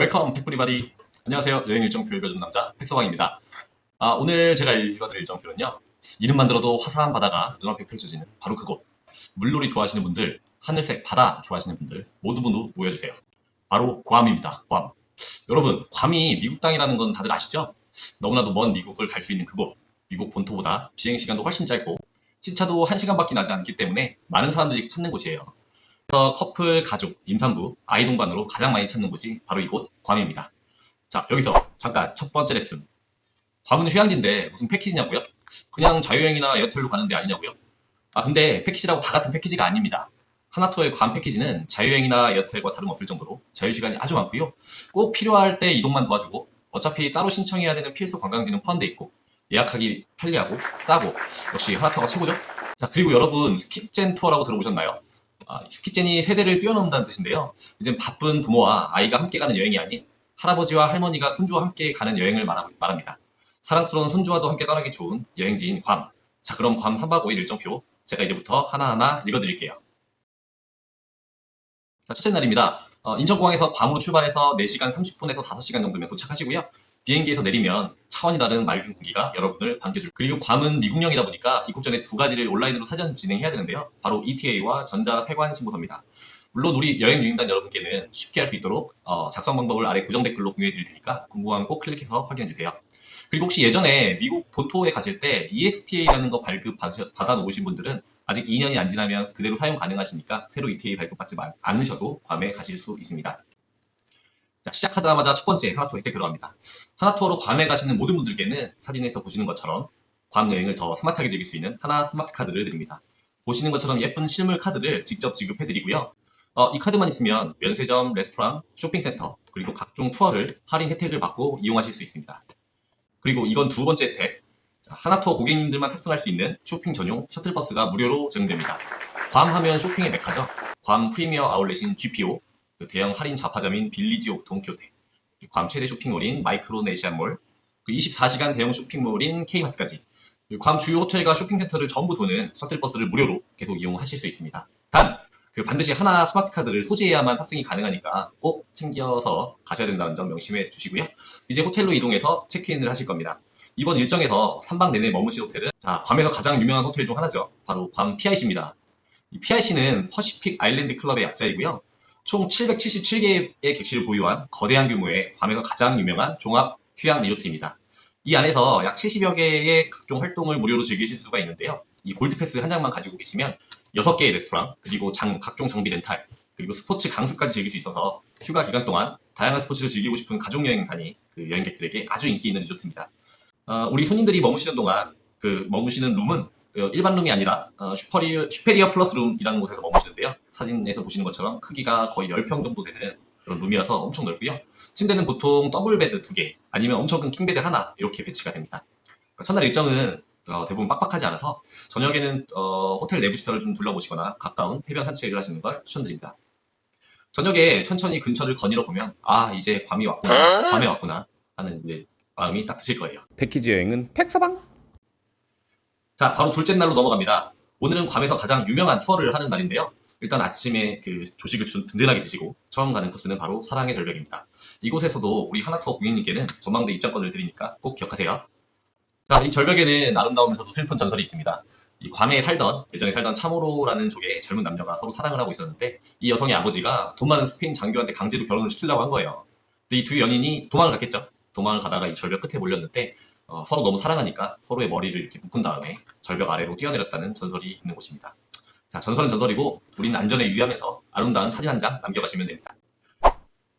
웰컴 팩브리바디. 안녕하세요. 여행 일정표 읽어준 남자 팩서방입니다. 아, 오늘 제가 읽어드릴 일정표는요. 이름만 들어도 화사한 바다가 눈앞에 펼쳐지는 바로 그곳. 물놀이 좋아하시는 분들 하늘색 바다 좋아하시는 분들 모두 모두 모여주세요. 바로 괌입니다 괌. 여러분 괌이 미국 땅이라는 건 다들 아시죠? 너무나도 먼 미국을 갈 수 있는 그곳. 미국 본토보다 비행 시간도 훨씬 짧고 시차도 1시간밖에 나지 않기 때문에 많은 사람들이 찾는 곳이에요 커플, 가족, 임산부, 아이 동반으로 가장 많이 찾는 곳이 바로 이곳 괌입니다. 자 여기서 잠깐 첫 번째 레슨. 괌은 휴양지인데 무슨 패키지냐고요? 그냥 자유여행이나 에어텔로 가는 데 아니냐고요? 아 근데 패키지라고 다 같은 패키지가 아닙니다. 하나투어의 괌 패키지는 자유여행이나 에어텔과 다름없을 정도로 자유시간이 아주 많고요. 꼭 필요할 때 이동만 도와주고 어차피 따로 신청해야 되는 필수 관광지는 포함되어 있고 예약하기 편리하고 싸고 역시 하나투어가 최고죠. 자 그리고 여러분 스킵젠 투어라고 들어보셨나요? 아, 스키젠이 세대를 뛰어넘는다는 뜻인데요. 이제 바쁜 부모와 아이가 함께 가는 여행이 아닌 할아버지와 할머니가 손주와 함께 가는 여행을 말합니다. 사랑스러운 손주와도 함께 떠나기 좋은 여행지인 괌. 자, 그럼 괌 3박 5일 일정표 제가 이제부터 하나하나 읽어드릴게요. 자, 첫째 날입니다. 어, 인천공항에서 괌으로 출발해서 4시간 30분에서 5시간 정도면 도착하시고요. 비행기에서 내리면 차원이 다른 맑은 공기가 여러분을 반겨줄 그리고 괌은 미국령이다 보니까 입국 전에 두 가지를 온라인으로 사전 진행해야 되는데요. 바로 ETA와 전자 세관 신고서입니다. 물론 우리 여행 유인단 여러분께는 쉽게 할 수 있도록 어, 작성 방법을 아래 고정 댓글로 공유해 드릴 테니까 궁금하면 꼭 클릭해서 확인해 주세요. 그리고 혹시 예전에 미국 본토에 가실 때 ESTA라는 거 발급 받아 놓으신 분들은 아직 2년이 안 지나면 그대로 사용 가능하시니까 새로 ETA 발급받지 마- 않으셔도 괌에 가실 수 있습니다. 자, 시작하자마자 첫 번째 하나투어 혜택 들어갑니다. 하나투어로 괌에 가시는 모든 분들께는 사진에서 보시는 것처럼 괌 여행을 더 스마트하게 즐길 수 있는 하나 스마트 카드를 드립니다. 보시는 것처럼 예쁜 실물 카드를 직접 지급해 드리고요. 어, 이 카드만 있으면 면세점, 레스토랑, 쇼핑센터, 그리고 각종 투어를 할인 혜택을 받고 이용하실 수 있습니다. 그리고 이건 두 번째 혜택. 자, 하나투어 고객님들만 탑승할 수 있는 쇼핑 전용 셔틀버스가 무료로 제공됩니다. 괌 하면 쇼핑의 메카죠. 괌 프리미어 아울렛인 GPO, 그 대형 할인 잡화점인 빌리지 옥 그리고 괌 최대 쇼핑몰인 마이크로네시안몰, 그 24시간 대형 쇼핑몰인 K마트까지 괌 주요 호텔과 쇼핑센터를 전부 도는 셔틀버스를 무료로 계속 이용하실 수 있습니다. 단, 그 반드시 하나 스마트 카드를 소지해야만 탑승이 가능하니까 꼭 챙겨서 가셔야 된다는 점 명심해 주시고요. 이제 호텔로 이동해서 체크인을 하실 겁니다. 이번 일정에서 3박 내내 머무실 호텔은 자, 괌에서 가장 유명한 호텔 중 하나죠. 바로 괌 PIC입니다. 이 PIC는 퍼시픽 아일랜드 클럽의 약자이고요. 총 777개의 객실을 보유한 거대한 규모의 괌에서 가장 유명한 종합 휴양 리조트입니다. 이 안에서 약 70여 개의 각종 활동을 무료로 즐기실 수가 있는데요. 이 골드패스 한 장만 가지고 계시면 6개의 레스토랑, 그리고 장, 각종 장비 렌탈, 그리고 스포츠 강습까지 즐길 수 있어서 휴가 기간 동안 다양한 스포츠를 즐기고 싶은 가족여행 단위 그 여행객들에게 아주 인기 있는 리조트입니다. 어, 우리 손님들이 머무시는 동안 그 머무시는 룸은 어, 일반 룸이 아니라 어, 슈퍼리어, 슈페리어 플러스 룸이라는 곳에서 머무시는데요. 사진에서 보시는 것처럼 크기가 거의 10평 정도 되는 그런 룸이라서 엄청 넓고요. 침대는 보통 더블 베드 2개 아니면 엄청 큰 킹베드 하나 이렇게 배치가 됩니다. 첫날 일정은 어, 대부분 빡빡하지 않아서 저녁에는 어, 호텔 내부 시설을 좀 둘러보시거나 가까운 해변 산책을 하시는 걸 추천드립니다. 저녁에 천천히 근처를 거닐어 보면 아 이제 괌이 왔구나, 괌에 왔구나 하는 이제 마음이 딱 드실 거예요. 패키지 여행은 팩서방 자, 바로 둘째 날로 넘어갑니다. 오늘은 괌에서 가장 유명한 투어를 하는 날인데요. 일단 아침에 그 조식을 좀 든든하게 드시고 처음 가는 코스는 바로 사랑의 절벽입니다. 이곳에서도 우리 하나투어 고객님께는 전망대 입장권을 드리니까 꼭 기억하세요. 자, 이 절벽에는 아름다우면서도 슬픈 전설이 있습니다. 이 괌에 살던 예전에 살던 참호로라는 족의 젊은 남녀가 서로 사랑을 하고 있었는데 이 여성의 아버지가 돈 많은 스페인 장교한테 강제로 결혼을 시키려고 한 거예요. 근데 이 두 연인이 도망을 갔겠죠. 도망을 가다가 이 절벽 끝에 몰렸는데 어, 서로 너무 사랑하니까 서로의 머리를 이렇게 묶은 다음에 절벽 아래로 뛰어내렸다는 전설이 있는 곳입니다. 자, 전설은 전설이고 우리는 안전에 유의하면서 아름다운 사진 한 장 남겨가시면 됩니다.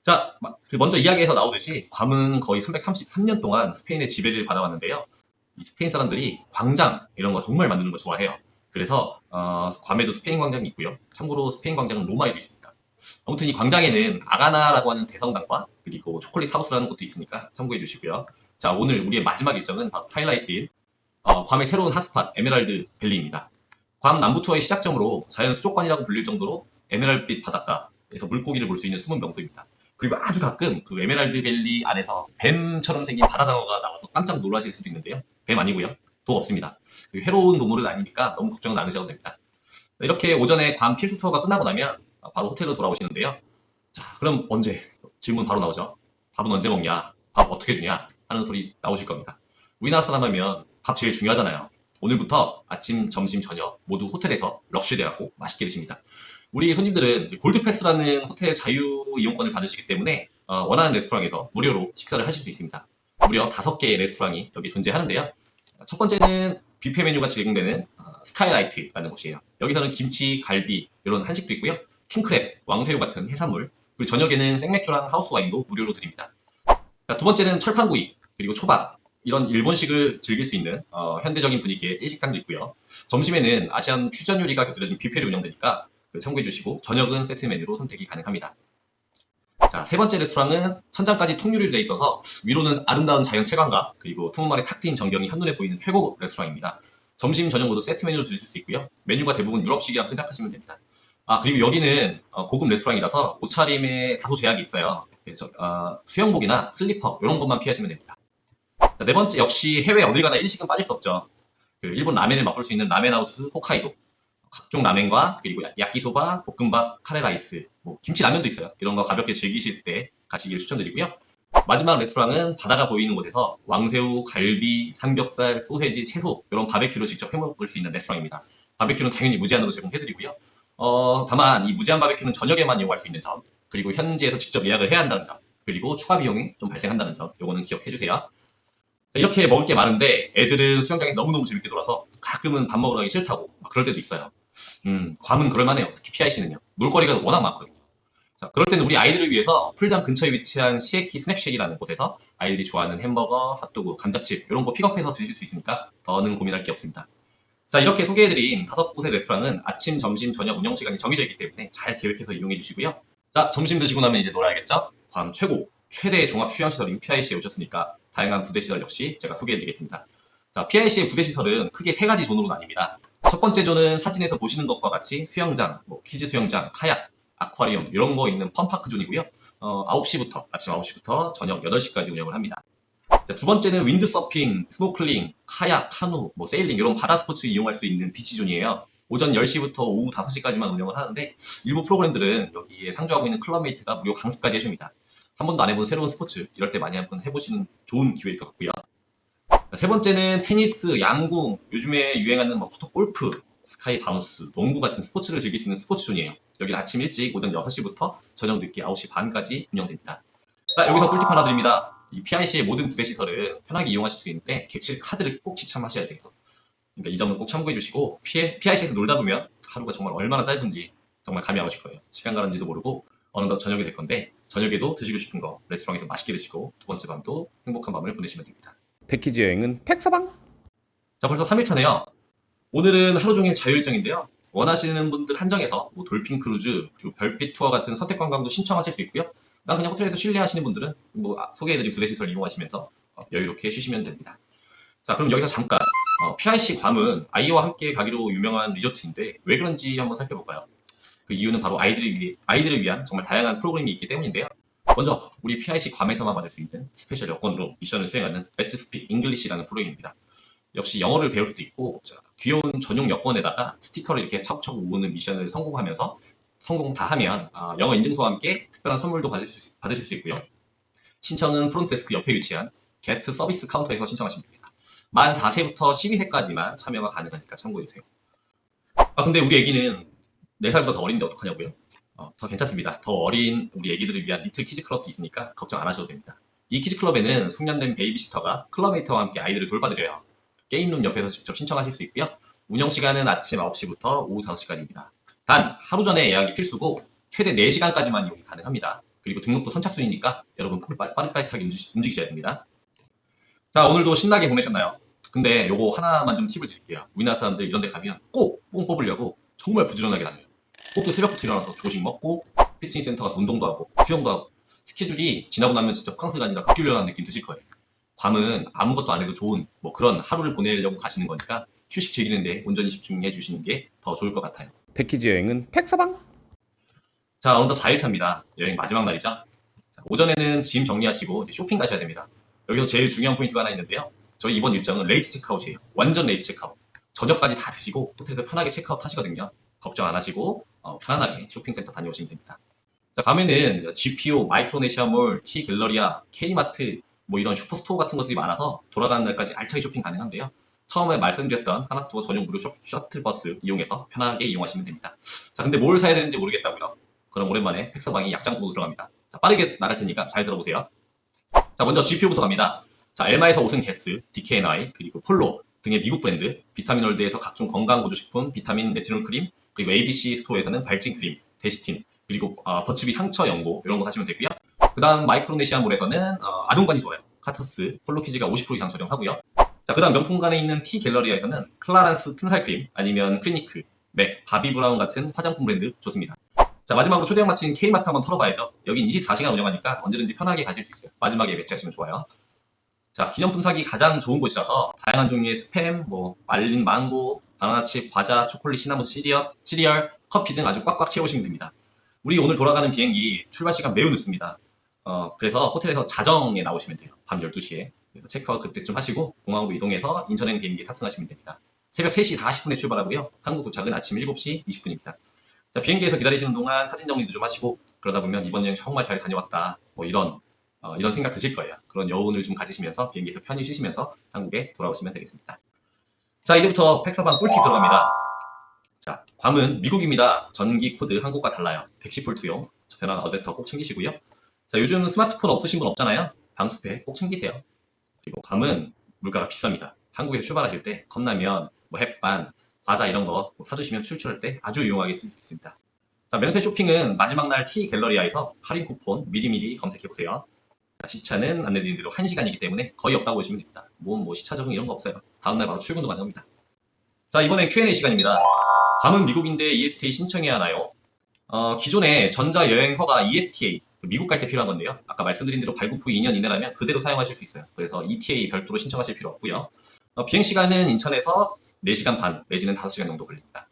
자, 마- 그 먼저 이야기에서 나오듯이 괌은 거의 333년 동안 스페인의 지배를 받아왔는데요. 이 스페인 사람들이 광장 이런 거 정말 만드는 거 좋아해요. 그래서 어, 괌에도 스페인 광장이 있고요. 참고로 스페인 광장은 로마에도 있습니다. 아무튼 이 광장에는 아가나라고 하는 대성당과 그리고 초콜릿 하우스라는 곳도 있으니까 참고해 주시고요. 자, 오늘 우리의 마지막 일정은 바로 하이라이트인 어, 괌의 새로운 핫스팟 에메랄드 밸리입니다. 괌 남부 투어의 시작점으로 자연 수족관이라고 불릴 정도로 에메랄드빛 바닷가에서 물고기를 볼 수 있는 숨은 명소입니다. 그리고 아주 가끔 그 에메랄드 밸리 안에서 뱀처럼 생긴 바다장어가 나와서 깜짝 놀라실 수도 있는데요. 뱀 아니고요. 독 없습니다. 그리고 해로운 동물은 아니니까 너무 걱정은 안 하셔도 됩니다. 이렇게 오전에 괌 필수 투어가 끝나고 나면 바로 호텔로 돌아오시는데요. 자, 그럼 언제? 질문 바로 나오죠. 밥은 언제 먹냐? 밥 어떻게 주냐? 하는 소리 나오실 겁니다. 우리나라 사람 하면 밥 제일 중요하잖아요. 오늘부터 아침, 점심, 저녁 모두 호텔에서 럭셔리하고 맛있게 드십니다. 우리 손님들은 골드패스라는 호텔 자유 이용권을 받으시기 때문에 어, 원하는 레스토랑에서 무료로 식사를 하실 수 있습니다. 무려 다섯 개의 레스토랑이 여기 존재하는데요. 첫 번째는 뷔페 메뉴가 제공되는 어, 스카이라이트라는 곳이에요. 여기서는 김치, 갈비 이런 한식도 있고요. 킹크랩, 왕새우 같은 해산물 그리고 저녁에는 생맥주랑 하우스 와인도 무료로 드립니다. 자, 두 번째는 철판구이 그리고 초밥 이런 일본식을 즐길 수 있는 어, 현대적인 분위기의 일식당도 있고요. 점심에는 아시안 퓨전 요리가 곁들여진 뷔페로 운영되니까 그 참고해 주시고 저녁은 세트 메뉴로 선택이 가능합니다. 자, 세 번째 레스토랑은 천장까지 통유리로 되어 있어서 위로는 아름다운 자연 채광과 그리고 투문말의 탁 트인 전경이 한눈에 보이는 최고 레스토랑입니다. 점심, 저녁 모두 세트 메뉴로 드실 수 있고요. 메뉴가 대부분 유럽식이라고 생각하시면 됩니다. 아, 그리고 여기는 어, 고급 레스토랑이라서 옷차림에 다소 제약이 있어요. 그래서 어, 수영복이나 슬리퍼 이런 것만 피하시면 됩니다. 자, 네 번째 역시 해외 어딜 가나 일식은 빠질 수 없죠. 그 일본 라멘을 맛볼 수 있는 라멘하우스 홋카이도 각종 라멘과 그리고 야- 야끼소바, 볶음밥, 카레라이스, 뭐 김치 라면도 있어요. 이런 거 가볍게 즐기실 때 가시길 추천드리고요. 마지막 레스토랑은 바다가 보이는 곳에서 왕새우, 갈비, 삼겹살, 소세지, 채소 이런 바베큐를 직접 해먹을 수 있는 레스토랑입니다. 바베큐는 당연히 무제한으로 제공해드리고요. 어, 다만 이 무제한 바베큐는 저녁에만 이용할 수 있는 점, 그리고 현지에서 직접 예약을 해야 한다는 점, 그리고 추가 비용이 좀 발생한다는 점, 요거는 기억해주세요. 이렇게 먹을 게 많은데 애들은 수영장에 너무너무 재밌게 놀아서 가끔은 밥 먹으러 가기 싫다고 막 그럴 때도 있어요. 음, 괌은 그럴만해요. 특히 PIC는요. 놀거리가 워낙 많거든요. 자, 그럴 때는 우리 아이들을 위해서 풀장 근처에 위치한 시에키 스낵쉑이라는 곳에서 아이들이 좋아하는 햄버거, 핫도그, 감자칩 이런 거 픽업해서 드실 수 있으니까 더는 고민할 게 없습니다. 자, 이렇게 소개해드린 다섯 곳의 레스토랑은 아침, 점심, 저녁 운영 시간이 정해져 있기 때문에 잘 계획해서 이용해 주시고요. 자, 점심 드시고 나면 이제 놀아야겠죠? 괌 최고, 최대 종합 휴양시설인 PIC에 오셨으니까 다양한 부대 시설 역시 제가 소개해드리겠습니다. 자, PIC의 부대 시설은 크게 세 가지 존으로 나뉩니다. 첫 번째 존은 사진에서 보시는 것과 같이 수영장, 뭐 키즈 수영장, 카약, 아쿠아리움 이런 거 있는 펌파크 존이고요. 어, 9시부터 아침 9시부터 저녁 8시까지 운영을 합니다. 자, 두 번째는 윈드 서핑, 스노클링, 카약, 카누, 뭐 세일링 이런 바다 스포츠 이용할 수 있는 비치 존이에요. 오전 10시부터 오후 5시까지만 운영을 하는데 일부 프로그램들은 여기에 상주하고 있는 클럽메이트가 무료 강습까지 해줍니다. 한 번도 안 해본 새로운 스포츠 이럴 때 많이 한번 해보시는 좋은 기회일 것 같고요. 자, 세 번째는 테니스, 양궁, 요즘에 유행하는 뭐 포토 골프, 스카이 바운스, 농구 같은 스포츠를 즐길 수 있는 스포츠 존이에요. 여기는 아침 일찍 오전 6시부터 저녁 늦게 9시 반까지 운영됩니다. 자, 여기서 꿀팁 하나 드립니다. 이 PIC의 모든 부대 시설을 편하게 이용하실 수 있는데 객실 카드를 꼭 지참하셔야 돼요. 그러니까 이 점은 꼭 참고해 주시고 PIC에서 놀다 보면 하루가 정말 얼마나 짧은지 정말 감이 안 오실 거예요. 시간 가는지도 모르고 어느덧 저녁이 될 건데 저녁에도 드시고 싶은 거 레스토랑에서 맛있게 드시고 두 번째 밤도 행복한 밤을 보내시면 됩니다. 패키지 여행은 팩서방 자, 벌써 3일차네요. 오늘은 하루 종일 자유일정인데요. 원하시는 분들 한정해서 뭐 돌핀 크루즈, 그리고 별빛 투어 같은 선택 관광도 신청하실 수 있고요. 난 그냥 호텔에서 실내 하시는 분들은 뭐 아, 소개해드린 부대 시설 이용하시면서 어, 여유롭게 쉬시면 됩니다. 자, 그럼 여기서 잠깐 어, PIC 괌은 아이와 함께 가기로 유명한 리조트인데 왜 그런지 한번 살펴볼까요? 그 이유는 바로 아이들을, 위해, 아이들을 위한 정말 다양한 프로그램이 있기 때문인데요. 먼저 우리 PIC 괌에서만 받을 수 있는 스페셜 여권으로 미션을 수행하는 Let's Speak English라는 프로그램입니다. 역시 영어를 배울 수도 있고 자, 귀여운 전용 여권에다가 스티커를 이렇게 차곡차곡 모으는 미션을 성공하면서 성공 다 하면 아, 영어 인증서와 함께 특별한 선물도 받으실 수, 받으실 수 있고요. 신청은 프론트데스크 옆에 위치한 게스트 서비스 카운터에서 신청하시면 됩니다. 만 4세부터 12세까지만 참여가 가능하니까 참고해주세요. 아 근데 우리 애기는 4살보다 더 어린데 어떡하냐고요? 어, 더 괜찮습니다. 더 어린 우리 애기들을 위한 리틀 키즈 클럽도 있으니까 걱정 안 하셔도 됩니다. 이 키즈 클럽에는 숙련된 베이비시터가 클럽메이터와 함께 아이들을 돌봐드려요. 게임룸 옆에서 직접 신청하실 수 있고요. 운영 시간은 아침 9시부터 오후 5시까지입니다. 단 하루 전에 예약이 필수고 최대 4시간까지만 이용이 가능합니다. 그리고 등록도 선착순이니까 여러분 빠릿- 빠릿빠릿하게 움직- 움직이셔야 됩니다. 자 오늘도 신나게 보내셨나요? 근데 요거 하나만 좀 팁을 드릴게요. 우리나라 사람들 이런 데 가면 꼭 뽕 뽑으려고 정말 부지런하게 다녀요. 꼭또 새벽부터 일어나서 조식 먹고 피트니스 센터 가서 운동도 하고 수영도 하고 스케줄이 지나고 나면 진짜 호캉스가 아니라 급기 훈련하는 느낌 드실 거예요. 괌은 아무것도 안 해도 좋은 뭐 그런 하루를 보내려고 가시는 거니까 휴식 즐기는데 온전히 집중해 주시는 게 더 좋을 것 같아요. 패키지 여행은 팩서방 자, 어느덧 4일차입니다. 여행 마지막 날이죠. 자, 오전에는 짐 정리하시고 쇼핑 가셔야 됩니다. 여기서 제일 중요한 포인트가 하나 있는데요. 저희 이번 일정은 레이트 체크아웃이에요. 완전 레이트 체크아웃. 저녁까지 다 드시고 호텔에서 편하게 체크아웃 하시거든요. 걱정 안 하시고 어, 편안하게 쇼핑센터 다녀오시면 됩니다. 자, 가면은 GPO, 마이크로네시아몰, T 갤러리아, K마트 뭐 이런 슈퍼스토어 같은 것들이 많아서 돌아가는 날까지 알차게 쇼핑 가능한데요. 처음에 말씀드렸던 하나투어 전용 무료 쇼- 셔틀버스 이용해서 편하게 이용하시면 됩니다. 자, 근데 뭘 사야 되는지 모르겠다고요? 그럼 오랜만에 팩서방이 약장 보고 들어갑니다. 자, 빠르게 나갈 테니까 잘 들어보세요. 자, 먼저 GPO부터 갑니다. 자, 엘마에서 옷은 게스, DKNI, 그리고 폴로 등의 미국 브랜드, 비타민월드에서 각종 건강 보조식품, 비타민 레티놀 크림, 그리고 ABC 스토어에서는 발진 크림, 데시틴, 그리고 아, 버츠비 상처 연고 이런 거 사시면 되고요. 그다음 마이크로네시아몰에서는 어, 아동관이 좋아요. 카터스, 폴로키즈가 50% 이상 저렴하고요. 자, 그다음 명품관에 있는 T 갤러리아에서는 클라란스 튼살 크림, 아니면 클리니크, 맥, 바비 브라운 같은 화장품 브랜드 좋습니다. 자, 마지막으로 초대형 마트인 K마트 한번 털어봐야죠. 여긴 24시간 운영하니까 언제든지 편하게 가실 수 있어요. 마지막에 배치하시면 좋아요. 자, 기념품 사기 가장 좋은 곳이라서 다양한 종류의 스팸, 뭐 말린 망고, 바나나칩, 과자, 초콜릿, 시나몬 시리얼, 시리얼, 커피 등 아주 꽉꽉 채우시면 됩니다. 우리 오늘 돌아가는 비행기 출발 시간 매우 늦습니다. 어, 그래서 호텔에서 자정에 나오시면 돼요. 밤 12시에. 그래서 체크아웃 그때쯤 하시고 공항으로 이동해서 인천행 비행기에 탑승하시면 됩니다. 새벽 3시 40분에 출발하고요. 한국 도착은 아침 7시 20분입니다. 자, 비행기에서 기다리시는 동안 사진 정리도 좀 하시고 그러다 보면 이번 여행 정말 잘 다녀왔다. 뭐 이런 어, 이런 생각 드실 거예요. 그런 여운을 좀 가지시면서 비행기에서 편히 쉬시면서 한국에 돌아오시면 되겠습니다. 자, 이제부터 팩서방 꿀팁 들어갑니다. 자, 괌은 미국입니다. 전기 코드 한국과 달라요. 110V용. 변환 어댑터 꼭 챙기시고요. 자, 요즘 스마트폰 없으신 분 없잖아요. 방수패 꼭 챙기세요. 그리고 괌은 물가가 비쌉니다. 한국에서 출발하실 때 컵라면, 뭐 햇반, 과자 이런 거뭐 사두시면 출출할 때 아주 유용하게 쓸 수 있습니다. 자, 면세 쇼핑은 마지막 날 T 갤러리아에서 할인 쿠폰 미리미리 검색해보세요. 자, 시차는 안내드린 대로 1시간이기 때문에 거의 없다고 보시면 됩니다. 뭐, 뭐 시차 적응 이런 거 없어요. 다음날 바로 출근도 가능합니다. 자, 이번엔 Q&A 시간입니다. 괌은 미국인데 ESTA 신청해야 하나요? 어, 기존에 전자여행 허가 ESTA, 그 미국 갈 때 필요한 건데요. 아까 말씀드린 대로 발급 후 2년 이내라면 그대로 사용하실 수 있어요. 그래서 ETA 별도로 신청하실 필요 없고요. 어, 비행 시간은 인천에서 4시간 반 내지는 5시간 정도 걸립니다.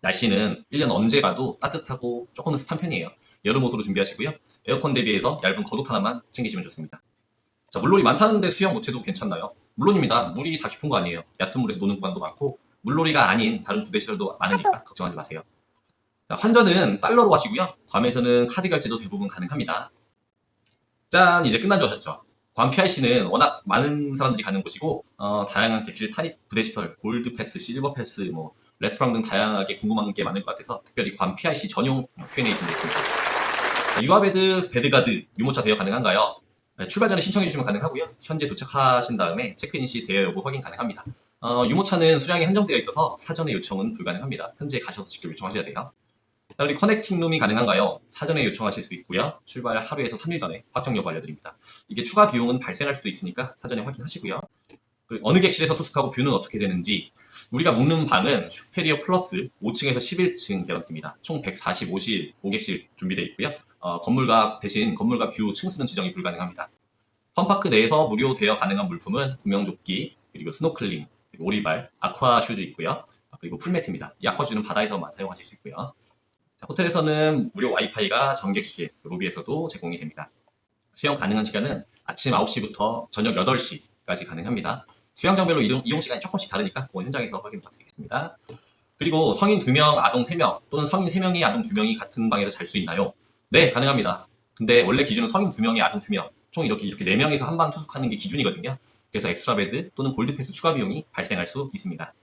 날씨는 1년 언제 가도 따뜻하고 조금은 습한 편이에요. 여름 옷으로 준비하시고요. 에어컨 대비해서 얇은 겉옷 하나만 챙기시면 좋습니다. 자, 물놀이 많다는데 수영 못해도 괜찮나요? 물론입니다. 물이 다 깊은 거 아니에요. 얕은 물에서 노는 구간도 많고 물놀이가 아닌 다른 부대시설도 많으니까 걱정하지 마세요. 자, 환전은 달러로 하시고요. 괌에서는 카드 결제도 대부분 가능합니다. 짠! 이제 끝난 줄 아셨죠? 괌 PRC는 워낙 많은 사람들이 가는 곳이고 어, 다양한 객실 탈입 부대시설, 골드 패스, 실버 패스, 뭐 레스토랑 등 다양하게 궁금한 게 많을 것 같아서 특별히 괌 PRC 전용 Q&A 준비했습니다. 자, 유아베드, 베드가드, 유모차 대여 가능한가요? 네, 출발 전에 신청해 주시면 가능하고요. 현재 도착하신 다음에 체크인 시 대여 여부 확인 가능합니다. 어, 유모차는 수량이 한정되어 있어서 사전에 요청은 불가능합니다. 현재 가셔서 직접 요청하셔야 돼요. 자, 우리 커넥팅 룸이 가능한가요? 사전에 요청하실 수 있고요. 출발 하루에서 3일 전에 확정 여부 알려드립니다. 이게 추가 비용은 발생할 수도 있으니까 사전에 확인하시고요. 어느 객실에서 투숙하고 뷰는 어떻게 되는지 우리가 묵는 방은 슈페리어 플러스 5층에서 11층 개런티입니다. 총 145실 5객실 준비되어 있고요. 어, 건물과 대신 건물과 뷰 층수는 지정이 불가능합니다. 펀파크 내에서 무료 대여 가능한 물품은 구명조끼, 그리고 스노클링, 그리고 오리발, 아쿠아 슈즈 있고요. 그리고 풀매트입니다. 이 아쿠아 슈즈는 바다에서만 사용하실 수 있고요. 자, 호텔에서는 무료 와이파이가 전객실, 로비에서도 제공이 됩니다. 수영 가능한 시간은 아침 9시부터 저녁 8시까지 가능합니다. 수영장별로 이용, 이용 시간이 조금씩 다르니까 그건 현장에서 확인 부탁드리겠습니다. 그리고 성인 2명, 아동 3명 또는 성인 3명이 아동 2명이 같은 방에서 잘 수 있나요? 네, 가능합니다. 근데 원래 기준은 성인 2명이 아동 2명, 총 이렇게 이렇게 4명에서 한 방 투숙하는 게 기준이거든요. 그래서 엑스트라 베드 또는 골드 패스 추가 비용이 발생할 수 있습니다.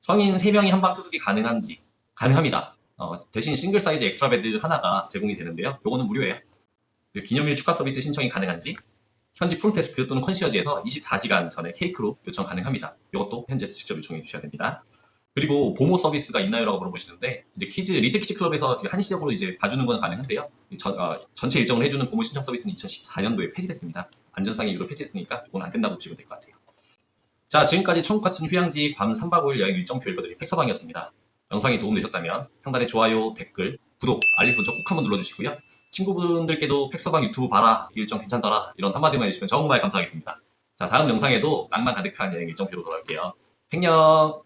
성인 3명이 한 방 투숙이 가능한지 가능합니다. 어, 대신 싱글 사이즈 엑스트라 베드 하나가 제공이 되는데요. 요거는 무료예요. 기념일 축하 서비스 신청이 가능한지 현지 프론데스크 또는 컨시어지에서 24시간 전에 케이크로 요청 가능합니다. 이것도 현지에서 직접 요청해 주셔야 됩니다. 그리고 보모 서비스가 있나요라고 물어보시는데 이제 키즈 리틀 키즈 클럽에서 한시적으로 이제 봐주는 건 가능한데요. 이 전, 어, 전체 일정을 해주는 보모 신청 서비스는 2014년도에 폐지됐습니다. 안전상의 이유로 폐지했으니까 이건 안 된다고 보시면 될 것 같아요. 자 지금까지 천국 같은 휴양지 괌 3박 5일 여행 일정표 읽어드린 팩서방이었습니다. 영상이 도움되셨다면 상단에 좋아요, 댓글, 구독, 알림 설정 꼭 한번 눌러주시고요. 친구분들께도 팩서방 유튜브 봐라 일정 괜찮더라 이런 한마디만 해주시면 정말 감사하겠습니다. 자 다음 영상에도 낭만 가득한 여행 일정표로 돌아올게요. 팽녕